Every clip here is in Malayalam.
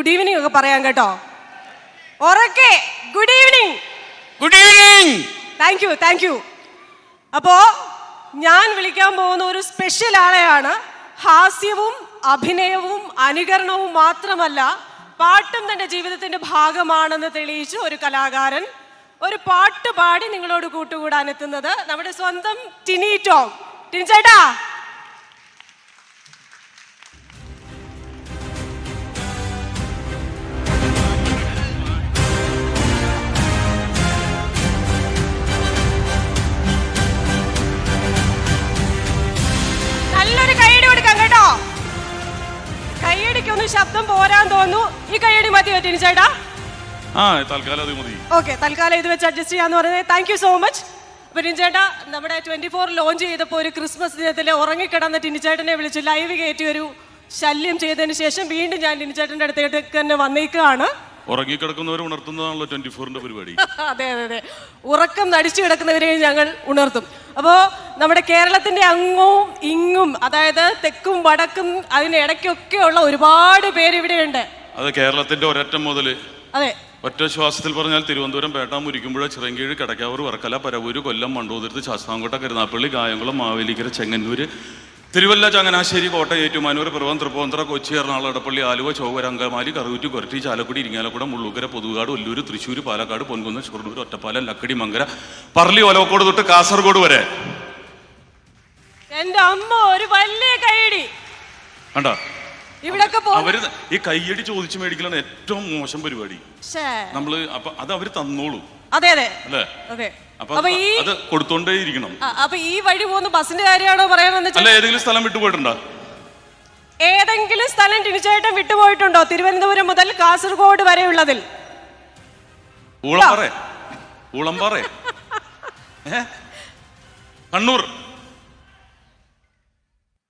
ഗുഡ് ഈവനിങ് ഒക്കെ പറയാം കേട്ടോ. ഉറക്കെ good evening good evening thank you thank you അപ്പോ ഞാൻ വിളിക്കാൻ പോകുന്ന ഒരു സ്പെഷ്യൽ ആളെയാണ് ഹാസ്യവും അഭിനയവും അനുകരണവും മാത്രമല്ല പാട്ടും തന്റെ ജീവിതത്തിന്റെ ഭാഗമാണെന്ന് തെളിയിച്ച ഒരു കലാകാരൻ ഒരു പാട്ട് പാടി നിങ്ങളോട് കൂട്ടുകൂടാൻ എത്തുന്നത് നമ്മുടെ സ്വന്തം ടിനി ടോം. ടിനി ചേട്ടാ കൈയടിക്കൊന്നും ശബ്ദം പോരാൻ തോന്നുന്നു. ഈ കൈയടി മതി ടിനി ചേട്ടാ. ആ തൽക്കാലം അത് മതി. ഓക്കെ തൽക്കാലം ഇത് വെച്ച് അഡ്ജസ്റ്റ് ചെയ്യാന്ന് പറയുന്നത്. താങ്ക് യു സോ മച്ച് അപ്പൊ ടിൻചേട്ടാ നമ്മുടെ ട്വന്റി ഫോർ ലോഞ്ച് ചെയ്തപ്പോൾ ഒരു ക്രിസ്മസ് ദിനത്തിൽ ഉറങ്ങിക്കിടന്ന ടിനിച്ചേട്ടനെ വിളിച്ച് ലൈവ് കയറ്റി ഒരു ശല്യം ചെയ്തതിന് ശേഷം വീണ്ടും ഞാൻ ടിനിച്ചേട്ടന്റെ അടുത്തേക്ക് തന്നെ വന്നേക്കാണ്. ഉറങ്ങിക്കിടക്കുന്നവരെ ഉണർത്തുന്നതാണല്ലോ ട്വന്റി ഫോറിന്റെ പരിപാടി. അതെ അതെ അതെ. ഉറക്കം നടിച്ചു കിടക്കുന്നവരെയും ഞങ്ങൾ ഉണർത്തും. അപ്പോൾ നമ്മുടെ കേരളത്തിന്റെ അങ്ങും ഇങ്ങും അതായത് തെക്കും വടക്കും അതിന് ഇടയ്ക്കൊക്കെയുള്ള ഒരുപാട് പേര് ഇവിടെയുണ്ട്. അത് കേരളത്തിന്റെ ഒരറ്റം മുതൽ അതെ. ഒറ്റ ശ്വാസത്തിൽ പറഞ്ഞാൽ തിരുവനന്തപുരം പേട്ട മുരിക്കുമ്പുഴ ചിറങ്കീഴ് കടക്കാവൂർ വർക്കല പരവൂര് കൊല്ലം മണ്ടൂതിരുത്ത് ശാസ്താംകോട്ട കരുനാപ്പള്ളി കായംകുളം മാവേലിക്കര ചെങ്ങന്നൂര് തിരുവല്ല ചങ്ങനാശ്ശേരി കോട്ടയം ഏറ്റുമാനൂർ പിറവം തൃപ്പൂന്തറ കൊച്ചി എറണാകുളം എടപ്പള്ളി ആലുവ ചോവര അങ്കമാലി കറുകുറ്റി കൊരട്ടി ചാലക്കുടി ഇരിങ്ങാലക്കുട മുള്ളൂക്കര പൊതുകാട് ഒല്ലൂർ തൃശ്ശൂർ പാലക്കാട് പൊൻകുന്ന് ഷൊർണൂർ ഒറ്റപ്പാലം ലക്കടി മങ്കര പറളി ഒലവക്കോട് തൊട്ട് കാസർഗോഡ് വരെ. എന്റെ അമ്മ ഒരു വലിയ കൈയടി. കണ്ടോ? ഇവിടൊക്കെ അവർ ഈ കയ്യടി ചോദിച്ചു മേടിക്കലാണ് ഏറ്റവും മോശം പരിപാടി. നമ്മൾ അപ്പൊ അത് അവർ തന്നോളൂ. അതെ അതെ. അല്ലേ? അതെ. അപ്പൊ അപ്പൊ ഈ അത് കൊടുത്തോണ്ടേ ഇരിക്കണം ആ, അപ്പൊ ഈ വഴി പോകുന്ന ബസ്സിന്റെ കാര്യമാണോ പറയാനെന്ന് അല്ല ഏതെങ്കിലും സ്ഥലം ഏതെങ്കിലും സ്ഥലം ടിനിച്ചേട്ടൻ വിട്ടുപോയിട്ടുണ്ടോ? തിരുവനന്തപുരം മുതൽ കാസർഗോഡ് വരെയുള്ളതിൽ? ഊളംപാറ ഊളംപാറ ഏ? കണ്ണൂർ.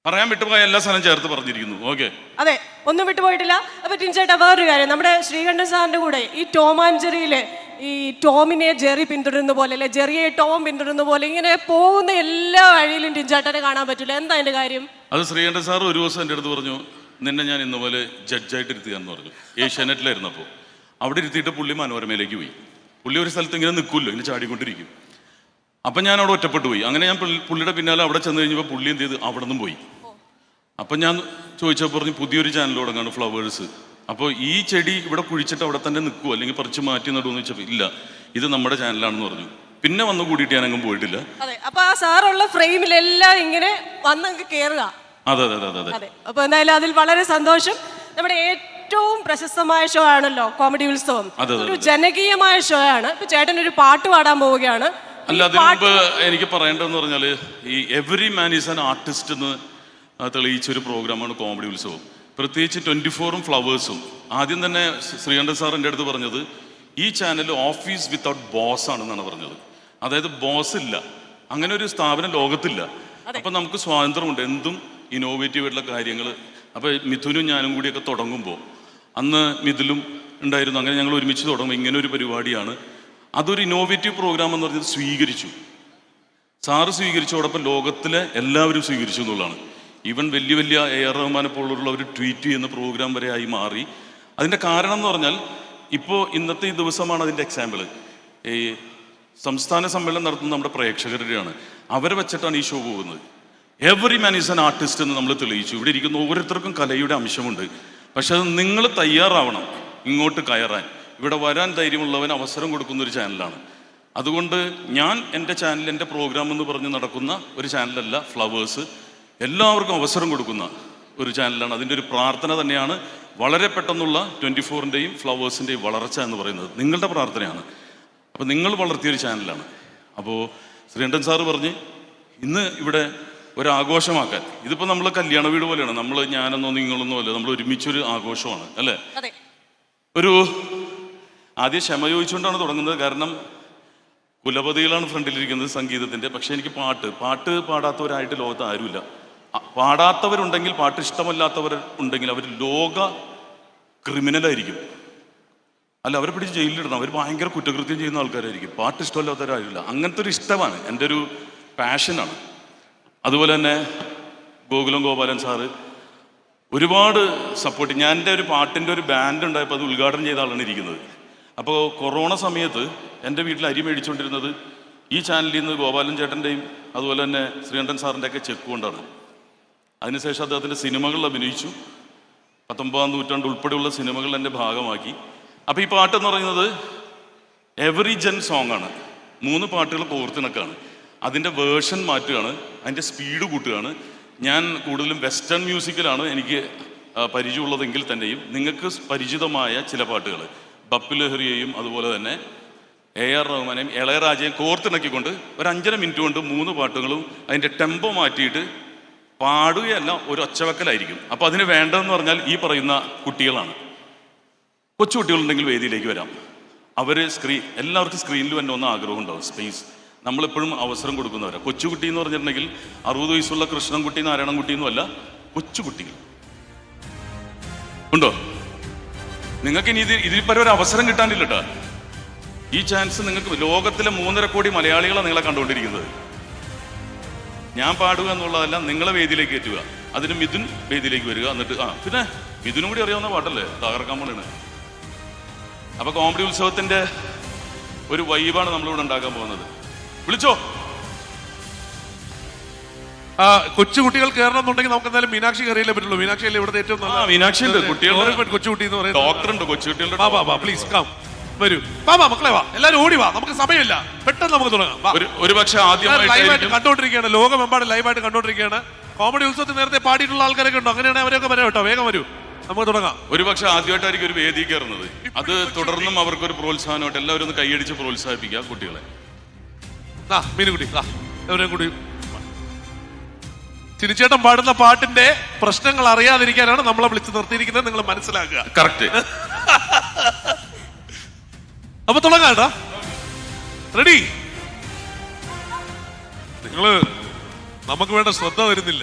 പറയാൻ വിട്ടുപോയ എല്ലാ സ്ഥലം ചേർത്ത് പറഞ്ഞിരിക്കുന്നു. ഓക്കെ. അതെ ഒന്നും വിട്ടുപോയിട്ടില്ല. അപ്പൊ ടിൻചേട്ടാ വേറൊരു കാര്യം. നമ്മുടെ ശ്രീകണ്ഠൻ സാറിന്റെ കൂടെ ഈ ടോം ആൻഡ് ജെറിയിലെ ഈ ടോമിനെ ജെറി പിന്തുടരുന്ന പോലെ അല്ലെ ജെറിയെ ടോം പിന്തുടരുന്ന പോലെ ഇങ്ങനെ പോകുന്ന എല്ലാ വഴിയിലും ടിഞ്ചാട്ടനെ കാണാൻ പറ്റില്ല. എന്താ അതിന്റെ കാര്യം? അത് ശ്രീകണ്ഠൻ സാർ ഒരു ദിവസം എന്റെ അടുത്ത് പറഞ്ഞു നിന്നെ ഞാൻ ഇന്ന് പോലെ ജഡ്ജായിട്ട് ഇരുത്തുകയെന്ന് പറഞ്ഞു. ഏഷ്യാനെറ്റിലായിരുന്നപ്പോൾ അവിടെ ഇരുത്തിയിട്ട് പുള്ളി മനോരമയിലേക്ക് പോയി. പുള്ളി ഒരു സ്ഥലത്ത് ഇങ്ങനെ നിൽക്കുമല്ലോ ഇങ്ങനെ ചാടിക്കൊണ്ടിരിക്കും. അപ്പം ഞാൻ അവിടെ ഒറ്റപ്പെട്ടു പോയി. അങ്ങനെ ഞാൻ പുള്ളിയുടെ പിന്നാലെ അവിടെ ചെന്ന് കഴിഞ്ഞപ്പോൾ പുള്ളി എന്ത് ചെയ്ത്? അവിടെ നിന്നും പോയി. അപ്പം ഞാൻ ചോദിച്ചപ്പോൾ പറഞ്ഞു പുതിയൊരു ചാനൽ തുടങ്ങാണ് ഫ്ലവേഴ്സ് അപ്പോൾ ഈ ചെടി ഇവിടെ കുഴിച്ചിട്ട് അവിടെ തന്നെ നിൽക്കുമോ അല്ലെങ്കിൽ പറിച്ച് മാറ്റി നടുമെന്ന് വെച്ചപ്പോൾ ഇല്ല. ഇത് നമ്മുടെ ചാനലാണെന്ന് പറഞ്ഞു. പിന്നെ വന്നു കൂടിയിട്ട് ഞാനങ്ങും പോയിട്ടില്ല. അതെ. അപ്പൊ ആ സാറുള്ള ഫ്രെയിമിലെല്ലാം ഇങ്ങനെ വന്നങ്ങ് കേറുക. അതെ അതെ അതെ അതെ അപ്പൊ എന്തായാലും അതിൽ വളരെ സന്തോഷം. നമ്മുടെ ഏറ്റവും പ്രശസ്തമായ ഷോ ആണല്ലോ കോമഡി ഉത്സവം. ഒരു ജനകീയമായ ഷോ ആണ്. ഇപ്പൊ ചേട്ടൻ ഒരു പാട്ട് പാടാൻ പോവുകയാണ്. അല്ല അതിന് മുമ്പ് എനിക്ക് പറയേണ്ടതെന്ന് പറഞ്ഞാൽ ഈ every man is an artist എന്ന് തെളിയിച്ച തെളിയിച്ചൊരു പ്രോഗ്രാമാണ് കോമഡി ഉത്സവം. പ്രത്യേകിച്ച് ട്വന്റി ഫോറും ഫ്ലവേഴ്സും. ആദ്യം തന്നെ ശ്രീകണ്ഠൻ സാർ എന്റെ അടുത്ത് പറഞ്ഞത് ഈ ചാനൽ ഓഫീസ് വിത്തൗട്ട് ബോസ് ആണെന്നാണ് പറഞ്ഞത്. അതായത് ബോസ് ഇല്ല. അങ്ങനെ ഒരു സ്ഥാപനം ലോകത്തില്ല. അപ്പം നമുക്ക് സ്വാതന്ത്ര്യമുണ്ട്. എന്തും ഇന്നോവേറ്റീവ് ആയിട്ടുള്ള കാര്യങ്ങൾ. അപ്പോൾ മിഥുനും ഞാനും കൂടിയൊക്കെ തുടങ്ങുമ്പോൾ അന്ന് മിഥുലും ഉണ്ടായിരുന്നു. അങ്ങനെ ഞങ്ങൾ ഒരുമിച്ച് തുടങ്ങും ഇങ്ങനെ ഒരു പരിപാടിയാണ്. അതൊരു ഇന്നോവേറ്റീവ് പ്രോഗ്രാം എന്ന് പറഞ്ഞത് സ്വീകരിച്ചു. സാറ് സ്വീകരിച്ചോടൊപ്പം ലോകത്തിലെ എല്ലാവരും സ്വീകരിച്ചു എന്നുള്ളതാണ്. ഈവൻ വലിയ വലിയ എ ആർ റഹ്മാനെ ഒരു ട്വീറ്റ് ചെയ്യുന്ന പ്രോഗ്രാം വരെ ആയി മാറി. അതിന്റെ കാരണം എന്ന് പറഞ്ഞാൽ ഇപ്പോൾ ഇന്നത്തെ ഈ ദിവസമാണ് അതിന്റെ എക്സാമ്പിൾ ഈ സംസ്ഥാന സമ്മേളനം നടത്തുന്ന നമ്മുടെ പ്രേക്ഷകരുടെയാണ്. അവരെ വെച്ചിട്ടാണ് ഈ ഷോ പോകുന്നത്. Every man is an artist എന്ന് നമ്മൾ തെളിയിച്ചു. ഇവിടെ ഇരിക്കുന്ന ഓരോരുത്തർക്കും കലയുടെ അംശമുണ്ട്. പക്ഷെ അത് നിങ്ങൾ തയ്യാറാവണം ഇങ്ങോട്ട് കയറാൻ. ഇവിടെ വരാൻ ധൈര്യമുള്ളവൻ അവസരം കൊടുക്കുന്ന ഒരു ചാനലാണ് അതുകൊണ്ട് ഞാൻ എന്റെ ചാനൽ എന്റെ പ്രോഗ്രാം എന്ന് പറഞ്ഞ് നടക്കുന്ന ഒരു ചാനലല്ല ഫ്ലവേഴ്സ് എല്ലാവർക്കും അവസരം കൊടുക്കുന്ന ഒരു ചാനലാണ് അതിന്റെ ഒരു പ്രാർത്ഥന തന്നെയാണ് വളരെ പെട്ടെന്നുള്ള ട്വന്റി ഫോറിന്റെയും ഫ്ലവേഴ്സിന്റെയും വളർച്ച എന്ന് പറയുന്നത്. നിങ്ങളുടെ പ്രാർത്ഥനയാണ്. അപ്പോൾ നിങ്ങൾ വളർത്തിയൊരു ചാനലാണ് അപ്പോൾ ശ്രീകണ്ഠൻ സാറ് പറഞ്ഞ് ഇന്ന് ഇവിടെ ഒരാഘോഷമാക്കാൻ. ഇതിപ്പോൾ നമ്മൾ കല്യാണ വീട് പോലെയാണ്. നമ്മൾ ഞാനെന്നോ നിങ്ങളെന്നോ അല്ല നമ്മൾ ഒരുമിച്ചൊരു ആഘോഷമാണ് അല്ലേ? ഒരു ആദ്യം ക്ഷമ ചോദിച്ചുകൊണ്ടാണ് തുടങ്ങുന്നത്. കാരണം കുലപതികളാണ് ഫ്രണ്ടിലിരിക്കുന്നത് സംഗീതത്തിന്റെ. പക്ഷേ എനിക്ക് പാട്ട് പാട്ട് പാടാത്തവരായിട്ട് ലോകത്ത് ആരുമില്ല. പാടാത്തവരുണ്ടെങ്കിൽ പാട്ട് ഇഷ്ടമല്ലാത്തവർ ഉണ്ടെങ്കിൽ അവർ ലോക ക്രിമിനലായിരിക്കും. അല്ല അവരെ പിടിച്ച് ജയിലിലിടണം. അവർ ഭയങ്കര കുറ്റകൃത്യം ചെയ്യുന്ന ആൾക്കാരായിരിക്കും. പാട്ട് ഇഷ്ടമല്ലാത്തവരായിരിക്കില്ല അങ്ങനത്തെ ഒരു ഇഷ്ടമാണ്. എന്റെ ഒരു പാഷനാണ്. അതുപോലെ തന്നെ ഗോകുലം ഗോപാലൻ സാറ് ഒരുപാട് സപ്പോർട്ട്. ഞാൻ എന്റെ ഒരു പാട്ടിന്റെ ഒരു ബാൻഡ് ഉണ്ടായപ്പോൾ അത് ഉദ്ഘാടനം ചെയ്ത ആളാണ് ഇരിക്കുന്നത്. അപ്പോൾ കൊറോണ സമയത്ത് എന്റെ വീട്ടിൽ അരി മേടിച്ചുകൊണ്ടിരുന്നത് ഈ ചാനലിൽ നിന്ന് ഗോപാലൻ ചേട്ടന്റെയും അതുപോലെ തന്നെ ശ്രീകണ്ഠൻ സാറിന്റെ ഒക്കെ ചെക്ക് കൊണ്ടാണ്. അതിനുശേഷം അദ്ദേഹത്തിന്റെ സിനിമകളിൽ അഭിനയിച്ചു. പത്തൊമ്പതാം നൂറ്റാണ്ട് ഉൾപ്പെടെയുള്ള സിനിമകൾ എന്റെ ഭാഗമാക്കി. അപ്പോൾ ഈ പാട്ടെന്ന് പറയുന്നത് എവറി ജൻ സോങ് ആണ്. മൂന്ന് പാട്ടുകൾ കോർത്തിണക്കാണ്. അതിന്റെ വേർഷൻ മാറ്റുകയാണ്. അതിന്റെ സ്പീഡ് കൂട്ടുകയാണ്. ഞാൻ കൂടുതലും വെസ്റ്റേൺ മ്യൂസിക്കിലാണ് എനിക്ക് പരിചയമുള്ളതെങ്കിൽ തന്നെയും നിങ്ങൾക്ക് പരിചിതമായ ചില പാട്ടുകൾ. ബപ്പു ലഹരിയെയും അതുപോലെ തന്നെ എ ആർ റഹ്മാനെയും ഇളയരാജയും കോർത്തിണക്കിക്കൊണ്ട് ഒരു അഞ്ചര മിനിറ്റ് കൊണ്ട് മൂന്ന് പാട്ടുകളും അതിന്റെ ടെമ്പോ മാറ്റിയിട്ട് പാടുകയല്ല ഒരു ഒച്ചവെക്കലായിരിക്കും. അപ്പോൾ അതിന് വേണ്ടതെന്ന് പറഞ്ഞാൽ ഈ പറയുന്ന കുട്ടികളാണ്. കൊച്ചു കുട്ടികളുണ്ടെങ്കിൽ വേദിയിലേക്ക് വരാം. അവർ സ്ക്രീൻ എല്ലാവർക്കും സ്ക്രീനിൽ തന്നെ ഒന്ന് ആഗ്രഹം ഉണ്ടാവും സ്പേസ് നമ്മളെപ്പോഴും അവസരം കൊടുക്കുന്നവരാണ് കൊച്ചുകുട്ടി എന്ന് പറഞ്ഞിട്ടുണ്ടെങ്കിൽ അറുപത് വയസ്സുള്ള കൃഷ്ണൻകുട്ടി നാരായണൻകുട്ടി അല്ല കൊച്ചുകുട്ടികൾ. ഉണ്ടോ? നിങ്ങൾക്ക് ഇനി ഇത് ഇതിൽ പരം ഒരു അവസരം കിട്ടാനില്ല കേട്ടോ ഈ ചാൻസ് നിങ്ങൾക്ക് ലോകത്തിലെ മൂന്നര കോടി മലയാളികളാണ് നിങ്ങളെ കണ്ടുകൊണ്ടിരിക്കുന്നത്. ഞാൻ പാടുക എന്നുള്ളതല്ല നിങ്ങളെ വേദിയിലേക്ക് കയറ്റുക അതിന് മിഥുൻ വേദിയിലേക്ക് വരിക എന്നിട്ട് ആ പിന്നെ മിഥുനും കൂടി അറിയാവുന്ന പാട്ടല്ലേ? തകർക്കാൻ പോണാണ് അപ്പൊ കോമഡി ഉത്സവത്തിന്റെ ഒരു വൈബാണ് നമ്മളിവിടെ ഉണ്ടാക്കാൻ പോകുന്നത്. വിളിച്ചോ? ആ, കൊച്ചുകുട്ടികൾ കയറണം എന്നുണ്ടെങ്കിൽ നമുക്ക് എന്തായാലും മീനാക്ഷി കയറിയില്ലേ പറ്റുള്ളൂ. മീനാക്ഷി അല്ലേ ഇവിടുത്തെ ഏറ്റവും നല്ല മീനാക്ഷി ഉണ്ട്. കുട്ടികളുടെ- കൊച്ചുകുട്ടി എന്ന് പറയുന്നത്. ഡോക്ടർ ഉണ്ട് കൊച്ചുകുട്ടികളുടെ പ്ലീസ് കം വരൂ. വാ വാ മക്കളെ വാ. എല്ലാരും ഓടി വാ. നമുക്ക് സമയമില്ല. പെട്ടെന്ന് നമുക്ക് തുടങ്ങാം. വാ. ഒരു ഒരു പക്ഷെ ലൈവായിട്ട് ആദ്യമായിട്ടായിരിക്കും കണ്ടോണ്ടിരിക്കുകയാണ് ലോകമെമ്പാടും ലൈവായിട്ട് കണ്ടോണ്ടിരിക്കുകയാണ് കോമഡി ഉത്സവത്തിൽ നേരത്തെ പാടിയിട്ടുള്ള ആൾക്കാരൊക്കെ ഉണ്ടോ? അങ്ങനെയാണെങ്കിൽ അവരൊക്കെ വരാം കേട്ടോ. വേഗം വരൂ. നമുക്ക് തുടങ്ങാം. ഒരു പക്ഷെ ആദ്യമായിട്ടായിരിക്കും ഒരു വേദി കയറുന്നത്. അത് തുടർന്നും അവർക്ക് ഒരു പ്രോത്സാഹനമായിട്ട് എല്ലാവരും ഒന്ന് കൈയടിച്ച് പ്രോത്സാഹിപ്പിക്കുക കുട്ടികളെ. മീനുകുട്ടി എവരെയും കൂടി. തിരിച്ചേട്ടൻ പാടുന്ന പാട്ടിന്റെ പ്രശ്നങ്ങൾ അറിയാതിരിക്കാനാണ് നമ്മളെ വിളിച്ച് നിർത്തിയിരിക്കുന്നത്. നിങ്ങൾ മനസ്സിലാക്കുക. കറക്റ്റ് അപ്പൊ തുടങ്ങാം കേട്ടോ റെഡി നിങ്ങൾ നമുക്ക് വേണ്ട ശ്രദ്ധ വരുന്നില്ല.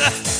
याद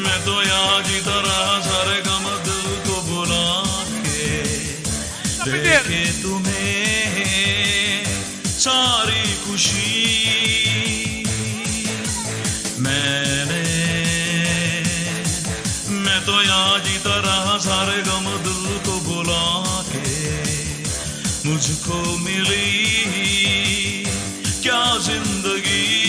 मैं तो आज ही तरह सारे गम दिल को बुला के देखे तुम्हें सारी खुशी। मैंने मैं तो आज ही तरह सारे गम दिल को बुला के मुझको मिली। क्या ज़िंदगी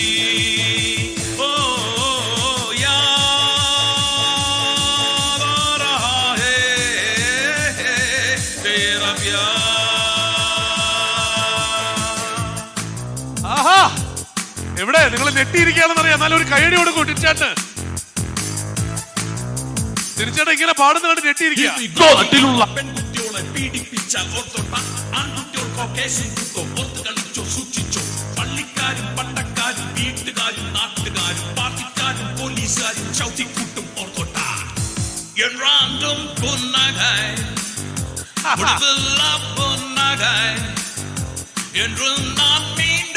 ഞെട്ടിയിരിക്കുകയാണെന്ന് അറിയാം എന്നാലും ഒരു കൈയടി കൊടുക്കും തിരിച്ചേട്ടന് തിരിച്ചേട്ടൻ ഇങ്ങനെ പാടുന്ന കണ്ട് ഞെട്ടിയിരിക്കുക നാട്ടിലുള്ള പെൺകുട്ടിയോളെ പീഡിപ്പിച്ചാൽ ഓർത്തോട്ട ആൺകുട്ടികൾക്കോ കേസും കുത്തോ ഓർത്ത് കളിച്ചോ സൂക്ഷിച്ചോ പള്ളിക്കാരും പട്ടക്കാരും വീട്ടുകാരും നാട്ടുകാരും പാർട്ടിക്കാരും പോലീസുകാരും ചവിട്ടിക്കൂട്ടും ഓർത്തോട്ട என்றாண்டும் புன்னகை முடிவில்லா புன்னகை என்று நான் மீண்டும்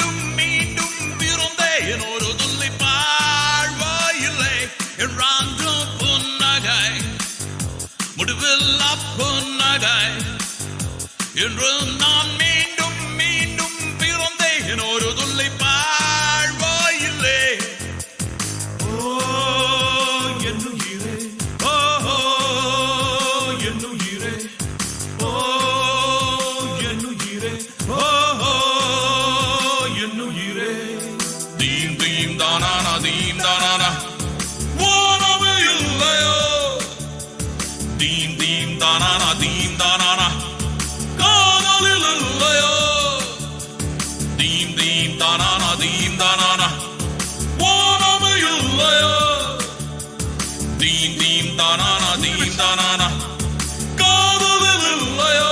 தானானா தீம் தானானா காதல் இல்லையோ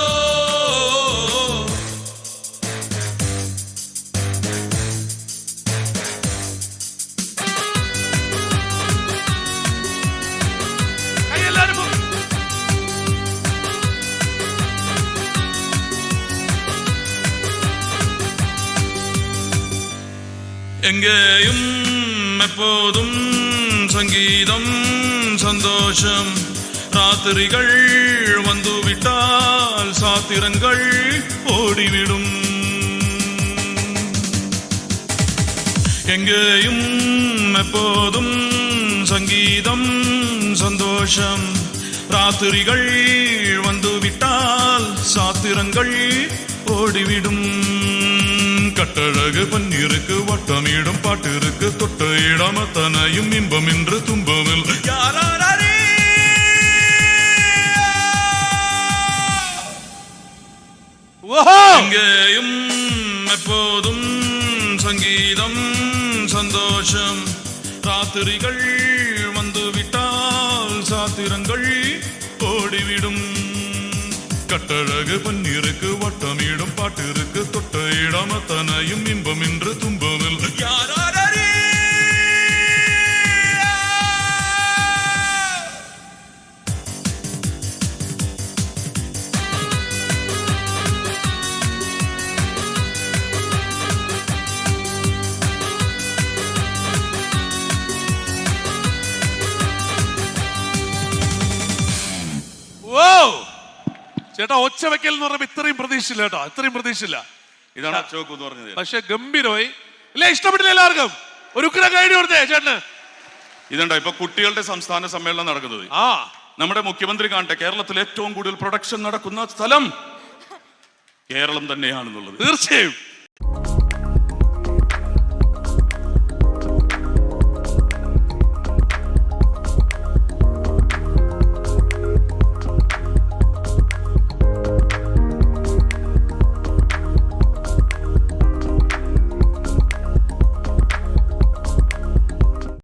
எங்கேயும் எப்போதும் சங்கீதம் சந்தோஷம். ராத்திரிகள் வந்துவிட்டால் சாத்திரங்கள் ஓடிவிடும். எங்கேயும் எப்போதும் சங்கீதம் சந்தோஷம். ராத்திரிகள் வந்துவிட்டால் சாத்திரங்கள் ஓடிவிடும். கட்டழகு பன்னிருக்கு வட்டமிடும் பாட்டிருக்கு தொட்ட இடம் அத்தனையும் இன்பம் என்று துன்பமில். யாரா ഓഹോ எங்கேயும் எப்போதும் சங்கீதம் சந்தோஷம். ராத்திரிகள் வந்துவிட்டால் சாத்திரங்கள் ஓடிவிடும். கட்டழகு பன்னிருக்கு வட்டமிடும் பாட்டிற்கு தொட்ட இடம் அத்தனையும் இன்பம் என்று துன்பமில் ചേട്ടാ ഒച്ച വെക്കൽ എന്ന് പറയുമ്പോ ഇത്രയും പ്രതീക്ഷയില്ല കേട്ടോ. ഇത്രയും പ്രതീക്ഷയില്ല. ഇതാണ് അച്ചോക്ക് എന്ന് പറഞ്ഞത്. പക്ഷെ ഗംഭീരമായി. ഇല്ല ഇഷ്ടപ്പെട്ടില്ല എല്ലാവർക്കും. ഒരു ഉഗ്ര കൈഡി കൊടുത്തേ ചേട്ടന്. ഇതുണ്ടോ? ഇപ്പൊ കുട്ടികളുടെ സംസ്ഥാന സമ്മേളനം നടക്കുന്നത്. ആ. നമ്മുടെ മുഖ്യമന്ത്രി കാണട്ടെ കേരളത്തിൽ ഏറ്റവും കൂടുതൽ പ്രൊഡക്ഷൻ നടക്കുന്ന സ്ഥലം കേരളം തന്നെയാണെന്നുള്ളത്. തീർച്ചയായും.